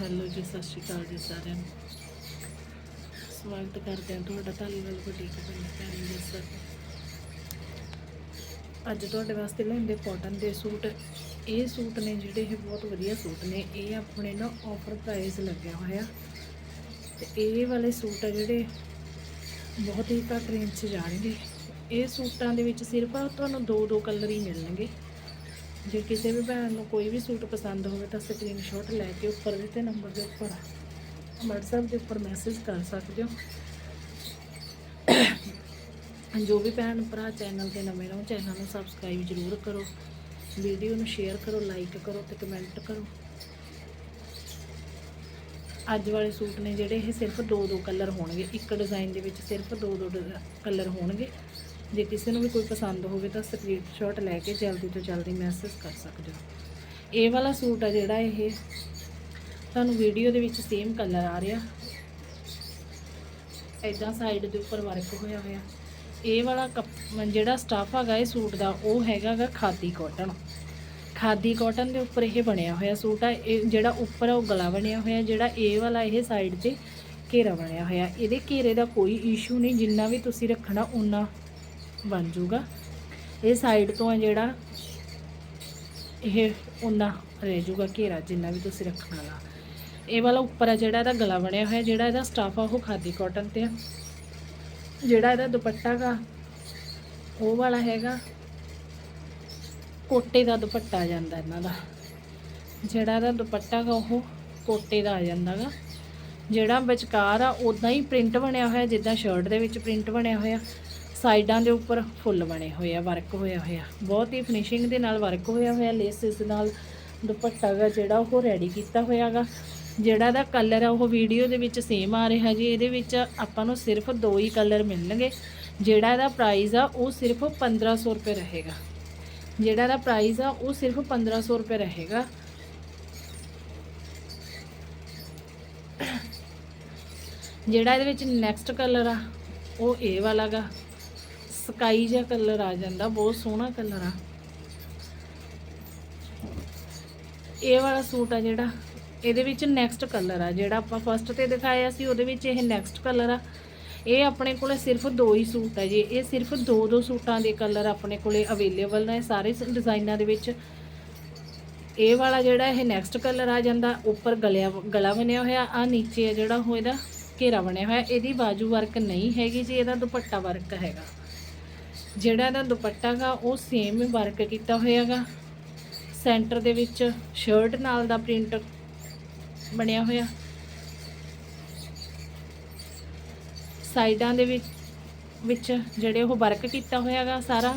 Hello ਜੀ, ਸਤਿ ਸ਼੍ਰੀ ਅਕਾਲ ਜੀ ਸਾਰਿਆਂ ਨੂੰ। ਸਵਾਗਤ ਕਰਦੇ ਹਾਂ ਤੁਹਾਡਾ ਧਾਲੀਵਾਲ ਬੁਟੀਕ ਪਿੰਡ ਭੈਣੀ ਦੇ ਸਰ। ਅੱਜ ਤੁਹਾਡੇ ਵਾਸਤੇ ਲੈਂਦੇ ਕਾਟਨ ਦੇ ਸੂਟ। ਇਹ ਸੂਟ ਨੇ ਜਿਹੜੇ ਇਹ ਬਹੁਤ ਵਧੀਆ ਸੂਟ ਨੇ। ਇਹ ਆਪਣੇ ਨਾ ਆਫਰ ਪ੍ਰਾਈਸ ਲੱਗਿਆ ਹੋਇਆ। ਤੇ ਇਹ ਵਾਲੇ ਸੂਟ ਆ ਜਿਹੜੇ ਬਹੁਤ ਹੀ ਘੱਟ ਰੇਂਜ 'ਚ ਜਾਣਗੇ ਇਹ ਸੂਟਾਂ ਦੇ ਵਿੱਚ ਸਿਰਫ ਤੁਹਾਨੂੰ ਦੋ ਦੋ ਕਲਰ ਹੀ ਮਿਲਣਗੇ। ਜੇ ਕਿਸੇ ਵੀ ਭੈਣ ਨੂੰ ਕੋਈ ਵੀ ਸੂਟ ਪਸੰਦ ਹੋਵੇ ਤਾਂ ਸਕਰੀਨਸ਼ਾਟ ਲੈ ਕੇ ਉੱਪਰ ਦਿੱਤੇ ਨੰਬਰ ਦੇ ਉੱਪਰ WhatsApp ਦੇ ਉੱਪਰ ਮੈਸੇਜ ਕਰ ਸਕਦੇ ਹੋ। ਜੋ ਵੀ ਭੈਣ ਭਰਾ ਚੈਨਲ ਤੇ ਨਵੇਂ ਹੋ ਚੈਨਲ ਨੂੰ ਸਬਸਕ੍ਰਾਈਬ ਜ਼ਰੂਰ ਕਰੋ। ਵੀਡੀਓ ਨੂੰ ਸ਼ੇਅਰ ਕਰੋ ਲਾਈਕ ਕਰੋ ਤੇ ਕਮੈਂਟ ਕਰੋ। ਅੱਜ ਵਾਲੇ ਸੂਟ ਨੇ ਜਿਹੜੇ ਇਹ ਸਿਰਫ ਦੋ ਦੋ ਕਲਰ ਹੋਣਗੇ। ਇੱਕ ਡਿਜ਼ਾਈਨ ਦੇ ਵਿੱਚ ਸਿਰਫ ਦੋ ਦੋ ਕਲਰ ਹੋਣਗੇ। ਜੇ ਕਿਸੇ ਨੂੰ ਵੀ ਕੋਈ ਪਸੰਦ ਹੋਵੇ ਤਾਂ ਸਕਰੀਨਸ਼ਾਟ ਲੈ ਕੇ ਜਲਦੀ ਤੋਂ ਜਲਦੀ ਮੈਸੇਜ ਕਰ ਸਕਦੇ ਹੋ। ਇਹ ਵਾਲਾ ਸੂਟ ਆ ਜਿਹੜਾ ਇਹ ਤੁਹਾਨੂੰ ਵੀਡੀਓ ਦੇ ਵਿੱਚ ਸੇਮ ਕਲਰ ਆ ਰਿਹਾ। ਐਦਾਂ ਸਾਈਡ ਦੇ ਉੱਪਰ ਵਰਕ ਹੋਇਆ ਹੋਇਆ। ਇਹ ਵਾਲਾ ਕੱਪ- ਜਿਹੜਾ ਸਟਾਫ ਹੈਗਾ ਇਹ ਸੂਟ ਦਾ, ਉਹ ਹੈਗਾ ਖਾਦੀ ਕਾਟਨ ਖਾਦੀ ਕਾਟਨ ਦੇ ਉੱਪਰ ਇਹ ਬਣਿਆ ਹੋਇਆ ਸੂਟ ਆ। ਇਹ ਜਿਹੜਾ ਉੱਪਰ ਉਹ ਗਲਾ ਬਣਿਆ ਹੋਇਆ। ਜਿਹੜਾ ਇਹ ਵਾਲਾ ਇਹ ਸਾਈਡ ਤੇ ਘੇਰਾ ਬਣਿਆ ਹੋਇਆ। ਇਹਦੇ ਘੇਰੇ ਦਾ ਕੋਈ ਇਸ਼ੂ ਨਹੀਂ। ਜਿੰਨਾ ਵੀ ਤੁਸੀਂ ਰੱਖਣਾ ਉਨਾ ਬਣ ਜਾਊਗਾ। ਇਹ ਸਾਈਡ ਤੋਂ ਹੈ ਜਿਹੜਾ ਇਹ ਉਨਾ ਰਹਿ ਜਾਊਗਾ ਘੇਰਾ ਜਿੰਨਾ ਵੀ ਤੁਸੀਂ ਰੱਖਣਾ ਲਾ ਇਹ ਵਾਲਾ ਉੱਪਰ ਆ ਜਿਹੜਾ ਇਹਦਾ ਗਲਾ ਬਣਿਆ ਹੋਇਆ, ਜਿਹੜਾ ਇਹਦਾ ਸਟਾਫ ਆ, ਉਹ ਖਾਦੀ ਕਾਟਨ ਤੇ ਆ। ਜਿਹੜਾ ਇਹਦਾ ਦੁਪੱਟਾ ਗਾ, ਉਹ ਵਾਲਾ ਹੈਗਾ। ਕੋਟੇ ਦਾ ਦੁਪੱਟਾ ਆ ਜਾਂਦਾ ਇਹਨਾਂ ਦਾ। ਜਿਹੜਾ ਇਹਦਾ ਦੁਪੱਟਾ ਗਾ, ਉਹ ਕੋਟੇ ਦਾ ਆ ਜਾਂਦਾ ਗਾ। ਜਿਹੜਾ ਵਿਚਕਾਰ ਆ ਉਦਾਂ ਹੀ ਪ੍ਰਿੰਟ ਬਣਿਆ ਹੋਇਆ, ਜਿੱਦਾਂ ਸ਼ਰਟ ਦੇ ਵਿੱਚ ਪ੍ਰਿੰਟ ਬਣਿਆ ਹੋਇਆ। ਸਾਈਡਾਂ ਦੇ ਉੱਪਰ ਫੁੱਲ ਬਣੇ ਹੋਏ ਆ, ਵਰਕ ਹੋਇਆ ਹੋਇਆ। ਬਹੁਤ ਹੀ ਫਿਨਿਸ਼ਿੰਗ ਦੇ ਨਾਲ ਵਰਕ ਹੋਇਆ ਹੋਇਆ ਲੇਸਿਸ ਨਾਲ ਦੁਪੱਟਾ ਗਾ ਜਿਹੜਾ ਉਹ ਰੈਡੀ ਕੀਤਾ ਹੋਇਆਗਾ ਜਿਹੜਾ ਦਾ ਕਲਰ ਆ, ਉਹ ਵੀਡੀਓ ਦੇ ਵਿੱਚ ਸੇਮ ਆ ਰਿਹਾ ਜੀ। ਇਹਦੇ ਵਿੱਚ ਆਪਾਂ ਨੂੰ ਸਿਰਫ ਦੋ ਹੀ ਕਲਰ ਮਿਲਣਗੇ। ਜਿਹੜਾ ਇਹਦਾ ਪ੍ਰਾਈਸ ਆ, ਉਹ ਸਿਰਫ 1500 ਰੁਪਏ ਰਹੇਗਾ। ਜਿਹੜਾ ਇਹਦਾ ਪ੍ਰਾਈਸ ਆ, ਉਹ ਸਿਰਫ 1500 ਰੁਪਏ ਰਹੇਗਾ। ਜਿਹੜਾ ਇਹਦੇ ਵਿੱਚ ਨੈਕਸਟ ਕਲਰ ਆ, ਉਹ ਇਹ ਵਾਲਾ ਗਾ। ਸਕਾਈ ਜਿਹਾ ਕਲਰ ਆ ਜਾਂਦਾ, ਬਹੁਤ ਸੋਹਣਾ ਕਲਰ ਆ। ਇਹ ਵਾਲਾ ਸੂਟ ਆ ਜਿਹੜਾ, ਇਹਦੇ ਵਿੱਚ ਨੈਕਸਟ ਕਲਰ ਆ, ਜਿਹੜਾ ਆਪਾਂ ਫਸਟ ਤੇ ਦਿਖਾਇਆ ਸੀ, ਉਹਦੇ ਵਿੱਚ ਇਹ ਨੈਕਸਟ ਕਲਰ ਆ। ਇਹ ਆਪਣੇ ਕੋਲੇ ਸਿਰਫ ਦੋ ਹੀ ਸੂਟ ਆ ਜੀ। ਇਹ ਸਿਰਫ ਦੋ ਦੋ ਸੂਟਾਂ ਦੇ ਕਲਰ ਆਪਣੇ ਕੋਲੇ ਅਵੇਲੇਬਲ ਨੇ, ਸਾਰੇ ਡਿਜ਼ਾਈਨਾਂ ਦੇ ਵਿੱਚ। ਇਹ ਵਾਲਾ ਜਿਹੜਾ ਇਹ ਨੈਕਸਟ ਕਲਰ ਆ ਜਾਂਦਾ, ਉੱਪਰ ਗਲਿਆ, ਗਲਾ ਬਣਿਆ ਹੋਇਆ ਆ ਨੀਚੇ ਆ ਜਿਹੜਾ ਉਹ ਇਹਦਾ ਘੇਰਾ ਬਣਿਆ ਹੋਇਆ। ਇਹਦੀ ਬਾਜੂ ਵਰਕ ਨਹੀਂ ਹੈਗੀ ਜੀ, ਇਹਦਾ ਦੁਪੱਟਾ ਵਰਕ ਹੈਗਾ। ਜਿਹੜਾ ਇਹਦਾ ਦੁਪੱਟਾ ਗਾ, ਉਹ ਸੇਮ ਵਰਕ ਕੀਤਾ ਹੋਇਆਗਾ ਸੈਂਟਰ ਦੇ ਵਿੱਚ ਸ਼ਰਟ ਨਾਲ ਦਾ ਪ੍ਰਿੰਟ ਬਣਿਆ ਹੋਇਆ। ਸਾਈਡਾਂ ਦੇ ਵਿੱਚ ਵਿੱਚ ਜਿਹੜੇ ਉਹ ਵਰਕ ਕੀਤਾ ਹੋਇਆਗਾ ਸਾਰਾ।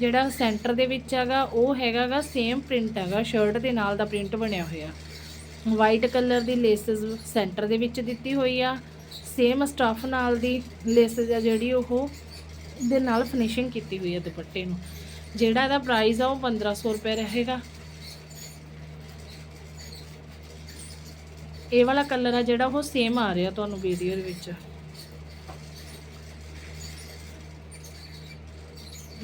ਜਿਹੜਾ ਸੈਂਟਰ ਦੇ ਵਿੱਚ ਹੈਗਾ, ਉਹ ਹੈਗਾਗਾ ਸੇਮ ਪ੍ਰਿੰਟ ਹੈਗਾ ਸ਼ਰਟ ਦੇ ਨਾਲ ਦਾ ਪ੍ਰਿੰਟ ਬਣਿਆ ਹੋਇਆ। ਵਾਈਟ ਕਲਰ ਦੀ ਲੇਸਸ ਸੈਂਟਰ ਦੇ ਵਿੱਚ ਦਿੱਤੀ ਹੋਈ ਆ। ਸੇਮ ਸਟਫ ਨਾਲ ਦੀ ਲੇਸਸ ਆ ਜਿਹੜੀ ਉਹ ਦੇ ਨਾਲ ਫਿਨਿਸ਼ਿੰਗ ਕੀਤੀ ਹੋਈ ਹੈ ਦੁਪੱਟੇ ਨੂੰ। ਜਿਹੜਾ ਇਹਦਾ ਪ੍ਰਾਈਸ ਆ ਉਹ 1500 ਰੁਪਏ ਰਹੇਗਾ। ਇਹ ਵਾਲਾ ਕਲਰ ਆ ਜਿਹੜਾ ਉਹ ਸੇਮ ਆ ਰਿਹਾ ਤੁਹਾਨੂੰ ਵੀਡੀਓ ਦੇ ਵਿੱਚ।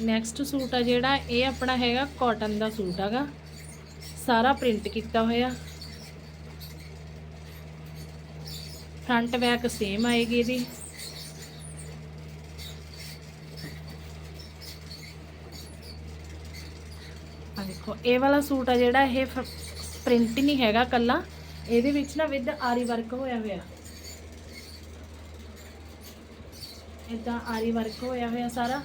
ਨੈਕਸਟ ਸੂਟ ਆ ਜਿਹੜਾ, ਇਹ ਆਪਣਾ ਹੈਗਾ ਕਾਟਨ ਦਾ ਸੂਟ ਹੈਗਾ। ਸਾਰਾ ਪ੍ਰਿੰਟ ਕੀਤਾ ਹੋਇਆ। ਫਰੰਟ ਬੈਕ ਸੇਮ ਆਏਗੀ ਇਹਦੀ। ਆ ਦੇਖੋ, ਇਹ ਵਾਲਾ ਸੂਟ ਆ ਜਿਹੜਾ ਇਹ ਪ੍ਰਿੰਟ ਨਹੀਂ ਹੈਗਾ ਕੱਲਾ। ਇਹਦੇ ਵਿੱਚ ਨਾ ਵਿਦ ਆਰੀ ਵਰਕ ਹੋਇਆ ਹੋਇਆ। ਇਦਾਂ ਆਰੀ ਵਰਕ ਹੋਇਆ ਹੋਇਆ ਸਾਰਾ।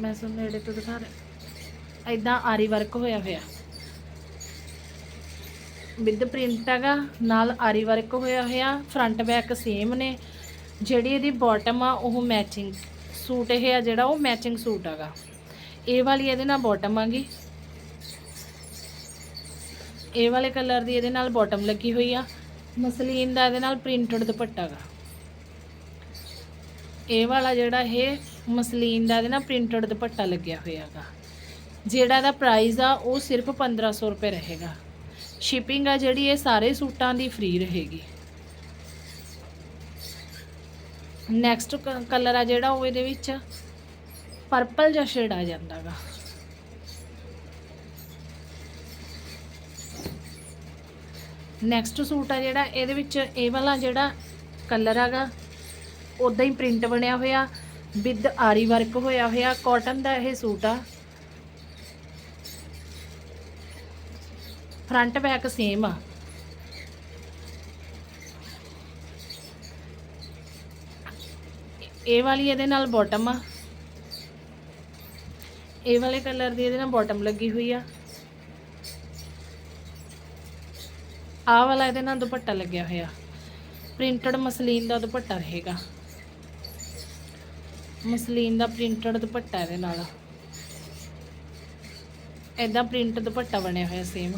ਮੈਂ ਤੁਹਾਨੂੰ ਨੇੜੇ ਤੋਂ ਦਿਖਾ ਰਿਹਾ। ਇਦਾਂ ਆਰੀ ਵਰਕ ਹੋਇਆ ਹੋਇਆ। ਵਿਦ ਪ੍ਰਿੰਟ ਹੈਗਾ, ਨਾਲ ਆਰੀ ਵਰਕ ਹੋਇਆ ਹੋਇਆ। ਫਰੰਟ ਬੈਕ ਸੇਮ ਨੇ। ਜਿਹੜੀ ਇਹਦੀ ਬਾਟਮ ਆ, ਉਹ ਮੈਚਿੰਗ ਸੂਟ ਇਹ ਆ ਜਿਹੜਾ, ਉਹ ਮੈਚਿੰਗ ਸੂਟ ਹੈਗਾ। ਇਹ ਵਾਲੀ ਇਹਦੇ ਨਾਲ ਬਾਟਮ ਆਗੀ ਇਹ ਵਾਲੇ ਕਲਰ ਦੀ ਇਹਦੇ ਨਾਲ ਬਾਟਮ ਲੱਗੀ ਹੋਈ ਆ। ਮਸਲੀਨ ਦਾ ਇਹਦੇ ਨਾਲ ਪ੍ਰਿੰਟਡ ਦੁਪੱਟਾ ਗਾ। ਇਹ ਵਾਲਾ ਜਿਹੜਾ ਇਹ ਮਸਲੀਨ ਦਾ ਇਹਦੇ ਨਾਲ ਪ੍ਰਿੰਟਡ ਦੁਪੱਟਾ ਲੱਗਿਆ ਹੋਇਆ ਗਾ। ਜਿਹੜਾ ਇਹਦਾ ਪ੍ਰਾਈਸ ਆ ਉਹ ਸਿਰਫ 1500 ਰੁਪਏ ਰਹੇਗਾ। ਸ਼ਿਪਿੰਗ ਆ ਜਿਹੜੀ ਇਹ ਸਾਰੇ ਸੂਟਾਂ ਦੀ ਫ੍ਰੀ ਰਹੇਗੀ। ਨੈਕਸਟ ਕਲਰ ਆ ਜਿਹੜਾ ਉਹ ਇਹਦੇ ਵਿੱਚ ਪਰਪਲ ਜਿਹਾ ਸ਼ੇਡ ਆ ਜਾਂਦਾਗਾ ਨੈਕਸਟ ਸੂਟ ਆ ਜਿਹੜਾ, ਇਹਦੇ ਵਿੱਚ ਇਹ ਵਾਲਾ ਜਿਹੜਾ ਕਲਰ ਹੈਗਾ ਉਦਾਂ ਹੀ ਪ੍ਰਿੰਟ ਬਣਿਆ ਹੋਇਆ ਵਿਦ ਆਰੀ ਵਰਕ ਹੋਇਆ ਹੋਇਆ ਕਾਟਨ ਦਾ ਇਹ ਸੂਟ ਆ। ਫਰੰਟ ਬੈਕ ਸੇਮ ਆ। ਇਹ ਵਾਲੀ ਇਹਦੇ ਨਾਲ ਬਾਟਮ ਆ। ਇਹ ਵਾਲੇ ਕਲਰ ਦੀ ਇਹਦੇ ਨਾਲ ਬਾਟਮ ਲੱਗੀ ਹੋਈ ਆ। ਆਹ ਵਾਲਾ ਇਹਦੇ ਨਾਲ ਦੁਪੱਟਾ ਲੱਗਿਆ ਹੋਇਆ। ਪ੍ਰਿੰਟਡ ਮਸਲੀਨ ਦਾ ਦੁਪੱਟਾ ਰਹੇਗਾ। ਮਸਲੀਨ ਦਾ ਪ੍ਰਿੰਟਡ ਦੁਪੱਟਾ ਇਹਦੇ ਨਾਲ। ਐਦਾਂ ਪ੍ਰਿੰਟ ਦੁਪੱਟਾ ਬਣਿਆ ਹੋਇਆ ਸੇਮ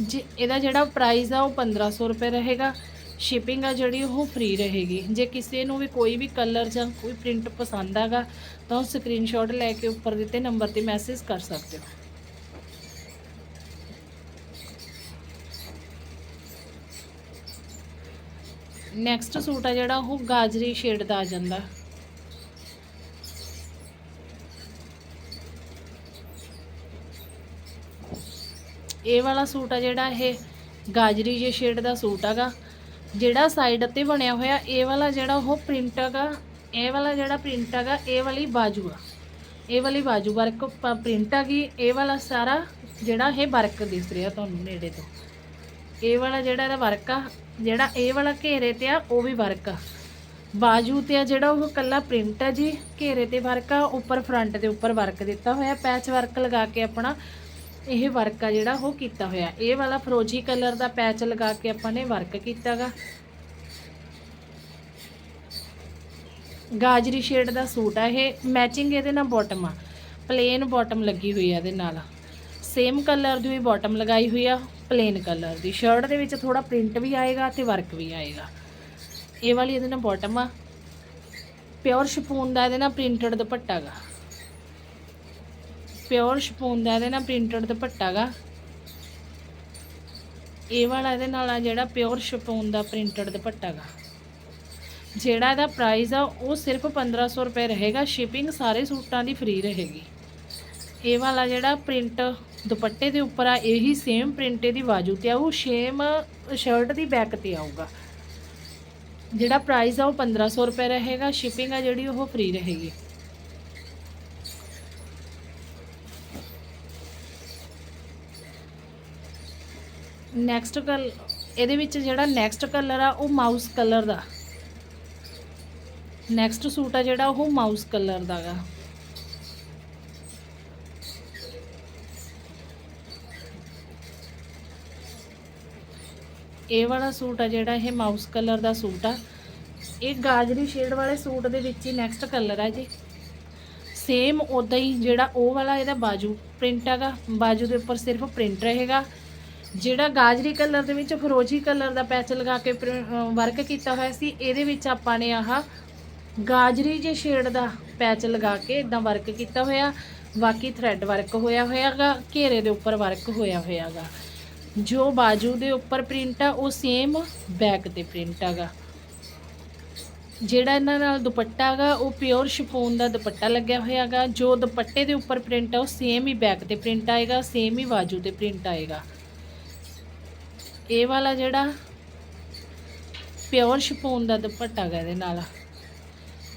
ਜੀ ਇਹਦਾ ਜਿਹੜਾ ਪ੍ਰਾਈਸ ਆ ਉਹ 1500 ਰੁਪਏ ਰਹੇਗਾ। ਸ਼ਿਪਿੰਗ ਆ ਜਿਹੜੀ ਉਹ ਫ੍ਰੀ ਰਹੇਗੀ। ਜੇ ਕਿਸੇ ਨੂੰ ਵੀ ਕੋਈ ਵੀ ਕਲਰ ਜਾਂ ਕੋਈ ਪ੍ਰਿੰਟ ਪਸੰਦ ਆਗਾ, ਤਾਂ ਉਹ ਸਕਰੀਨਸ਼ਾਟ ਲੈ ਕੇ ਉੱਪਰ ਦਿੱਤੇ ਨੰਬਰ ਤੇ ਮੈਸੇਜ ਕਰ ਸਕਦੇ ਹੋ। ਨੈਕਸਟ ਸੂਟ ਆ ਜਿਹੜਾ ਉਹ ਗਾਜਰੀ ਸ਼ੇਡ ਦਾ ਆ ਜਾਂਦਾ। ਇਹ ਵਾਲਾ ਸੂਟ ਆ ਜਿਹੜਾ ਇਹ ਗਾਜਰੀ ਜੇ ਸ਼ੇਡ ਦਾ ਸੂਟ ਹੈਗਾ ਜਿਹੜਾ ਸਾਈਡ ਤੇ ਬਣਿਆ ਹੋਇਆ, ਇਹ ਵਾਲਾ ਜਿਹੜਾ ਉਹ ਪ੍ਰਿੰਟ ਹੈਗਾ, ਇਹ ਵਾਲਾ ਜਿਹੜਾ ਪ੍ਰਿੰਟ ਹੈਗਾ, ਇਹ ਵਾਲੀ ਬਾਜੂ ਆ। ਇਹ ਵਾਲੀ ਬਾਜੂ ਵਰਕ ਪ੍ਰਿੰਟ ਹੈਗੀ, ਇਹ ਵਾਲਾ ਸਾਰਾ ਜਿਹੜਾ ਇਹ ਵਰਕ ਦਿਸ ਰਿਹਾ ਤੁਹਾਨੂੰ ਨੇੜੇ ਤੋਂ। ਇਹ ਵਾਲਾ ਜਿਹੜਾ ਇਹਦਾ ਵਰਕ ਆ, ਜਿਹੜਾ ਇਹ ਵਾਲਾ ਘੇਰੇ ਤੇ ਆ, ਉਹ ਵੀ ਵਰਕ ਆ। ਬਾਜੂ ਤੇ ਆ ਜਿਹੜਾ ਉਹ ਕੱਲਾ ਪ੍ਰਿੰਟ ਆ ਜੀ, ਘੇਰੇ ਤੇ ਵਰਕ ਆ, ਉੱਪਰ ਫਰੰਟ ਦੇ ਉੱਪਰ ਵਰਕ ਦਿੱਤਾ ਹੋਇਆ ਪੈਚ ਵਰਕ ਲਗਾ ਕੇ ਆਪਣਾ ਇਹ ਵਰਕ ਆ ਜਿਹੜਾ ਉਹ ਕੀਤਾ ਹੋਇਆ। ਇਹ ਵਾਲਾ ਫਰੋਜੀ ਕਲਰ ਦਾ ਪੈਚ ਲਗਾ ਕੇ ਆਪਾਂ ਨੇ ਵਰਕ ਕੀਤਾਗਾ। ਗਾਜਰੀ ਸ਼ੇਡ ਦਾ ਸੂਟ ਆ ਇਹ। ਮੈਚਿੰਗ ਇਹਦੇ ਨਾਲ ਬਾਟਮ ਆ। ਪਲੇਨ ਬਾਟਮ ਲੱਗੀ ਹੋਈ ਆ ਇਹਦੇ ਨਾਲ। ਸੇਮ ਕਲਰ ਦੀ ਵੀ ਬਾਟਮ ਲਗਾਈ ਹੋਈ ਆ। ਪਲੇਨ ਕਲਰ ਦੀ। ਸ਼ਰਟ ਦੇ ਵਿੱਚ ਥੋੜਾ ਪ੍ਰਿੰਟ ਵੀ ਆਏਗਾ ਤੇ ਵਰਕ ਵੀ ਆਏਗਾ। ਇਹ ਵਾਲੀ ਇਹਦੇ ਨਾਲ ਬਾਟਮ ਆ। ਪਿਓਰ ਸ਼ਪੂਨ ਦਾ ਇਹਦੇ ਨਾਲ ਪ੍ਰਿੰਟਡ ਦੁਪੱਟਾ ਗਾ। ਪਿਓਰ ਸ਼ਪੂਨ ਦਾ ਇਹਦੇ ਨਾਲ ਪ੍ਰਿੰਟਡ ਦੁਪੱਟਾ ਗਾ। ਇਹ ਵਾਲਾ ਇਹਦੇ ਨਾਲ ਆ ਜਿਹੜਾ ਪਿਓਰ ਸ਼ਪੂਨ ਦਾ ਪ੍ਰਿੰਟਡ ਦੁਪੱਟਾ ਗਾ। ਜਿਹੜਾ ਇਹਦਾ ਪ੍ਰਾਈਸ ਆ, ਉਹ ਸਿਰਫ 1500 ਰੁਪਏ ਰਹੇਗਾ ਸ਼ਿਪਿੰਗ ਸਾਰੇ ਸੂਟਾਂ ਦੀ ਫ੍ਰੀ ਰਹੇਗੀ। ਇਹ ਵਾਲਾ ਜਿਹੜਾ ਪ੍ਰਿੰਟ ਦੁਪੱਟੇ ਦੇ ਉੱਪਰ ਆ, ਇਹੀ ਸੇਮ ਪ੍ਰਿੰਟ ਇਹਦੀ ਬਾਜੂ ਤੇ ਆਊ ਸੇਮ ਸ਼ਰਟ ਦੀ ਬੈਕ ਤੇ ਆਊਗਾ। ਜਿਹੜਾ ਪ੍ਰਾਈਸ ਆ, ਉਹ 1500 ਰੁਪਏ ਰਹੇਗਾ ਸ਼ਿਪਿੰਗ ਆ ਜਿਹੜੀ, ਉਹ ਫ੍ਰੀ ਰਹੇਗੀ। ਨੈਕਸਟ ਕਲ ਇਹਦੇ ਵਿੱਚ ਜਿਹੜਾ ਨੈਕਸਟ ਕਲਰ ਆ, ਉਹ ਮਾਊਸ ਕਲਰ ਦਾ। ਨੈਕਸਟ ਸੂਟ ਆ ਜਿਹੜਾ, ਉਹ ਮਾਊਸ ਕਲਰ ਦਾ ਗਾ। ਇਹ ਵਾਲਾ ਸੂਟ ਆ ਜਿਹੜਾ, ਇਹ ਮਾਊਸ ਕਲਰ ਦਾ ਸੂਟ ਆ। ਇਹ ਗਾਜਰੀ ਸ਼ੇਡ ਵਾਲੇ ਸੂਟ ਦੇ ਵਿੱਚ ਹੀ ਨੈਕਸਟ ਕਲਰ ਆ ਜੀ। ਸੇਮ ਉਦਾਂ ਹੀ ਜਿਹੜਾ ਉਹ ਵਾਲਾ, ਇਹਦਾ ਬਾਜੂ ਪ੍ਰਿੰਟ ਹੈਗਾ ਬਾਜੂ ਦੇ ਉੱਪਰ ਸਿਰਫ ਪ੍ਰਿੰਟ ਰਹੇਗਾ। ਜਿਹੜਾ ਗਾਜਰੀ ਕਲਰ ਦੇ ਵਿੱਚ ਫਰੋਜੀ ਕਲਰ ਦਾ ਪੈਚ ਲਗਾ ਕੇ ਵਰਕ ਕੀਤਾ ਹੋਇਆ ਸੀ, ਇਹਦੇ ਵਿੱਚ ਆਪਾਂ ਨੇ ਆਹ ਗਾਜਰੀ ਜੇ ਸ਼ੇਡ ਦਾ ਪੈਚ ਲਗਾ ਕੇ ਇਦਾਂ ਵਰਕ ਕੀਤਾ ਹੋਇਆ। ਬਾਕੀ ਥ੍ਰੈਡ ਵਰਕ ਹੋਇਆ ਹੋਇਆਗਾ, ਘੇਰੇ ਦੇ ਉੱਪਰ ਵਰਕ ਹੋਇਆ ਹੋਇਆਗਾ। ਜੋ ਬਾਜੂ ਦੇ ਉੱਪਰ ਪ੍ਰਿੰਟ ਆ, ਉਹ ਸੇਮ ਬੈਕ ਤੇ ਪ੍ਰਿੰਟ ਹੈਗਾ ਜਿਹੜਾ ਇਹਨਾਂ ਨਾਲ ਦੁਪੱਟਾ ਹੈਗਾ, ਉਹ ਪਿਓਰ ਸ਼ਿਫੋਨ ਦਾ ਦੁਪੱਟਾ ਲੱਗਿਆ ਹੋਇਆ ਹੈਗਾ ਜੋ ਦੁਪੱਟੇ ਦੇ ਉੱਪਰ ਪ੍ਰਿੰਟ ਆ, ਉਹ ਸੇਮ ਹੀ ਬੈਕ ਤੇ ਪ੍ਰਿੰਟ ਆਏਗਾ ਸੇਮ ਹੀ ਬਾਜੂ ਤੇ ਪ੍ਰਿੰਟ ਆਏਗਾ। ਇਹ ਵਾਲਾ ਜਿਹੜਾ ਪਿਓਰ ਸ਼ਿਫੋਨ ਦਾ ਦੁਪੱਟਾ ਗਾ ਇਹਦੇ ਨਾਲ।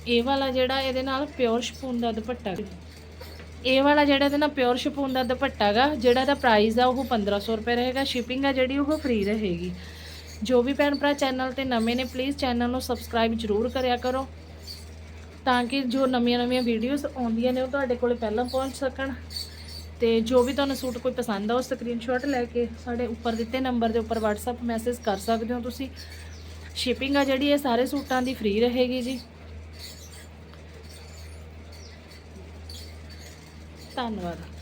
ਇਹ ਵਾਲਾ ਜਿਹੜਾ ਇਹਦੇ ਨਾਲ ਪਿਓਰ ਸ਼ਿਫੋਨ ਦਾ ਦੁਪੱਟਾ ਇਹ ਵਾਲਾ ਜਿਹੜਾ ਇਹਦੇ ਨਾਲ ਪਿਓਰ ਸ਼ਿਫੋਨ ਦਾ ਦੁਪੱਟਾ ਗਾ, ਜਿਹੜਾ ਇਹਦਾ ਪ੍ਰਾਈਸ ਆ ਉਹ 1500 ਰੁਪਏ ਰਹੇਗਾ ਸ਼ਿਪਿੰਗ ਆ ਜਿਹੜੀ ਉਹ ਫ੍ਰੀ ਰਹੇਗੀ। ਜੋ ਵੀ ਭੈਣ ਭਰਾ ਚੈਨਲ ਤੇ ਨਵੇਂ ਨੇ ਪਲੀਜ਼ ਚੈਨਲ ਨੂੰ ਸਬਸਕ੍ਰਾਈਬ ਜ਼ਰੂਰ ਕਰਿਆ ਕਰੋ। ਤਾਂ ਕਿ ਜੋ ਨਵੀਆਂ-ਨਵੀਆਂ ਵੀਡੀਓਜ਼ ਆਉਂਦੀਆਂ ਨੇ, ਉਹ ਤੁਹਾਡੇ ਕੋਲੇ ਪਹਿਲਾਂ ਪਹੁੰਚ ਸਕਣ। ਤੇ ਜੋ ਵੀ ਤੁਹਾਨੂੰ ਸੂਟ ਕੋਈ ਪਸੰਦ ਆ, ਉਹ ਸਕਰੀਨਸ਼ਾਟ ਲੈ ਕੇ ਸਾਡੇ ਉੱਪਰ ਦਿੱਤੇ ਨੰਬਰ ਦੇ ਉੱਪਰ WhatsApp ਮੈਸੇਜ ਕਰ ਸਕਦੇ ਹੋ ਤੁਸੀਂ। ਸ਼ਿਪਿੰਗ ਆ ਜਿਹੜੀ, ਇਹ ਸਾਰੇ ਸੂਟਾਂ ਦੀ ਫ੍ਰੀ ਰਹੇਗੀ ਜੀ। ਧੰਨਵਾਦ।